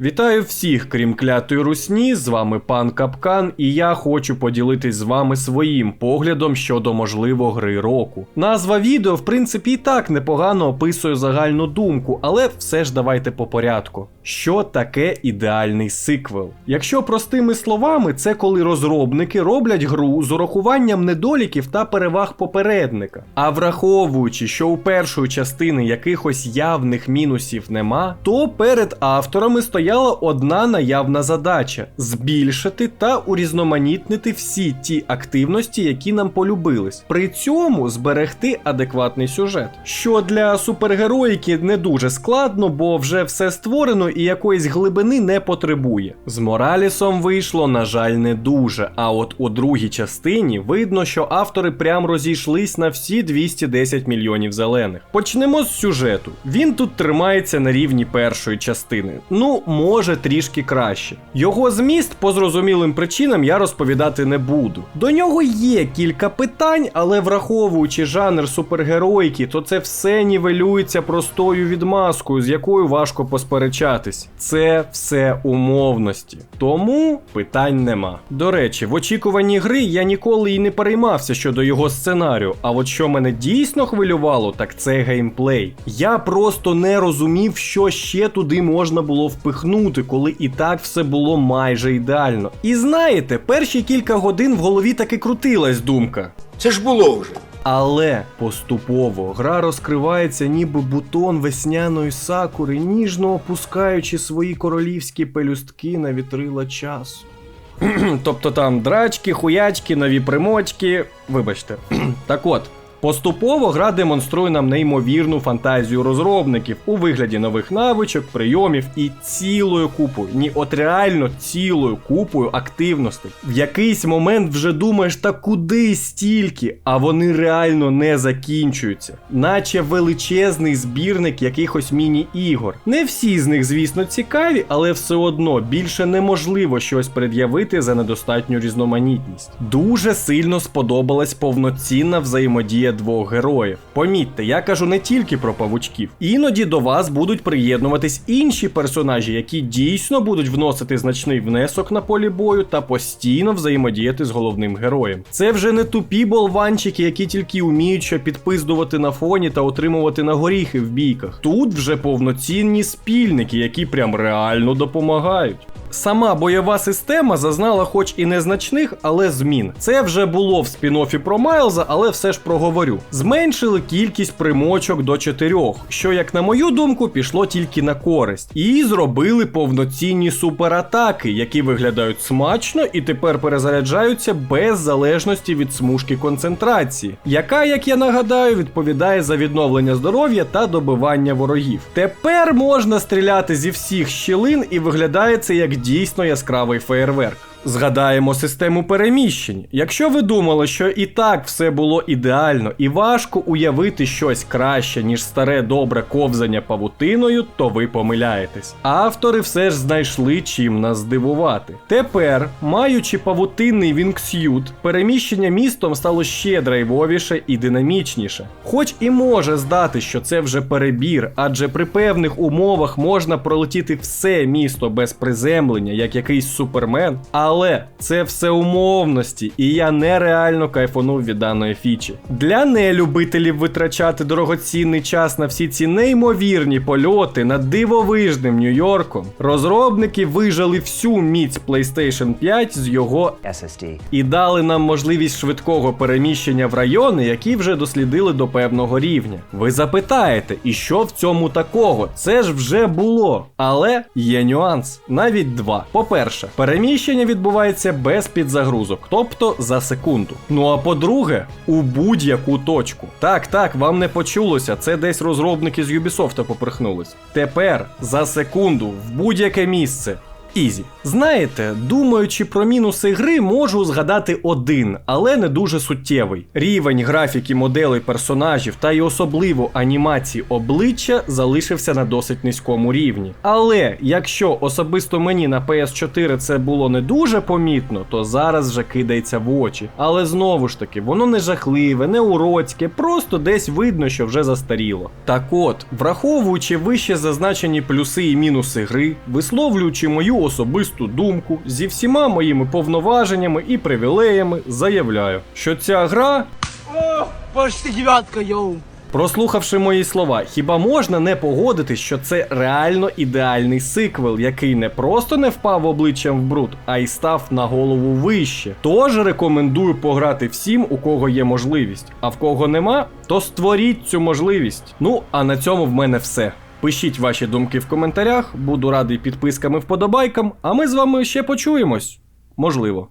Вітаю всіх, крім клятої русні. З вами пан Капкан, і я хочу поділитись з вами своїм поглядом щодо можливо гри року. Назва відео, в принципі, і так непогано описує загальну думку, але все ж давайте по порядку. Що таке ідеальний сиквел? Якщо простими словами, це коли розробники роблять гру з урахуванням недоліків та переваг попередника. А враховуючи, що у першої частини якихось явних мінусів нема, то перед авторами стояла одна наявна задача збільшити та урізноманітнити всі ті активності, які нам полюбились. При цьому зберегти адекватний сюжет. Що для супергероїки не дуже складно, бо вже все створено і якоїсь глибини не потребує. З Моралісом вийшло, на жаль, не дуже. А от у другій частині видно, що автори прям розійшлись на всі 210 мільйонів зелених. Почнемо з сюжету. Він тут тримається на рівні першої частини. Ну, може трішки краще. Його зміст по зрозумілим причинам я розповідати не буду. До нього є кілька питань, але враховуючи жанр супергероїки, то це все нівелюється простою відмазкою, з якою важко посперечатись. Це все умовності. Тому питань нема. До речі, в очікуванні гри я ніколи і не переймався щодо його сценарію. А от що мене дійсно хвилювало, так це геймплей. Я просто не розумів, що ще туди можна було впихнути, коли і так все було майже ідеально. І знаєте, перші кілька годин в голові таки крутилась думка. Це ж було вже. Але поступово гра розкривається ніби бутон весняної сакури, ніжно опускаючи свої королівські пелюстки на вітрила часу. тобто там драчки, хуячки, нові примочки. Вибачте. так от. Поступово гра демонструє нам неймовірну фантазію розробників у вигляді нових навичок, прийомів і цілою купою, ні, от реально цілою купою активностей. В якийсь момент вже думаєш, та куди стільки, а вони реально не закінчуються, наче величезний збірник якихось міні-ігор. Не всі з них, звісно, цікаві, але все одно більше неможливо щось пред'явити за недостатню різноманітність. Дуже сильно сподобалась повноцінна взаємодія двох героїв. Помітьте, я кажу не тільки про павучків. Іноді до вас будуть приєднуватись інші персонажі, які дійсно будуть вносити значний внесок на полі бою та постійно взаємодіяти з головним героєм. Це вже не тупі болванчики, які тільки вміють що підпиздувати на фоні та отримувати на горіхи в бійках. Тут вже повноцінні спільники, які прям реально допомагають. Сама бойова система зазнала хоч і незначних, але змін. Це вже було в спін-оффі про Майлза, але все ж проговорю. Зменшили кількість примочок до чотирьох, що, як на мою думку, пішло тільки на користь. І зробили повноцінні суператаки, які виглядають смачно і тепер перезаряджаються без залежності від смужки концентрації, яка, як я нагадаю, відповідає за відновлення здоров'я та добивання ворогів. Тепер можна стріляти зі всіх щілин і виглядає це як дійсно яскравий феєрверк. Згадаємо систему переміщень. Якщо ви думали, що і так все було ідеально і важко уявити щось краще, ніж старе добре ковзання павутиною, то ви помиляєтесь. Автори все ж знайшли чим нас здивувати. Тепер, маючи павутинний вінгсют, переміщення містом стало ще драйвовіше і динамічніше. Хоч і може здати, що це вже перебір, адже при певних умовах можна пролетіти все місто без приземлення, як якийсь супермен. Але це все умовності, і я нереально кайфанув від даної фічі. Для нелюбителів витрачати дорогоцінний час на всі ці неймовірні польоти над дивовижним Нью-Йорком, розробники вижали всю міць PlayStation 5 з його SSD. і дали нам можливість швидкого переміщення в райони, які вже дослідили до певного рівня. Ви запитаєте, і що в цьому такого? Це ж вже було. Але є нюанс, навіть два. По-перше, переміщення відбувається без підзагрузок, тобто за секунду. Ну а по-друге, у будь-яку точку. Так, так, вам не почулося, це десь розробники з Ubisoft поприхнулись. Тепер за секунду в будь-яке місце. Ізі. Знаєте, думаючи про мінуси гри, можу згадати один, але не дуже суттєвий. Рівень графіки моделей персонажів та й особливо анімації обличчя залишився на досить низькому рівні. Але якщо особисто мені на PS4 це було не дуже помітно, то зараз вже кидається в очі. Але знову ж таки, воно не жахливе, не уродське, просто десь видно, що вже застаріло. Так от, враховуючи вище зазначені плюси і мінуси гри, висловлюючи мою особисту думку зі всіма моїми повноваженнями і привілеями, заявляю, що ця гра Почти девятка, йоу. Прослухавши мої слова, хіба можна не погодитись, що це реально ідеальний сиквел, який не просто не впав обличчям в бруд, а й став на голову вище. Тож рекомендую пограти всім, у кого є можливість. А в кого нема, то створіть цю можливість. Ну а на цьому в мене все. Пишіть ваші думки в коментарях, буду радий підписками вподобайкам, а ми з вами ще почуємось. Можливо.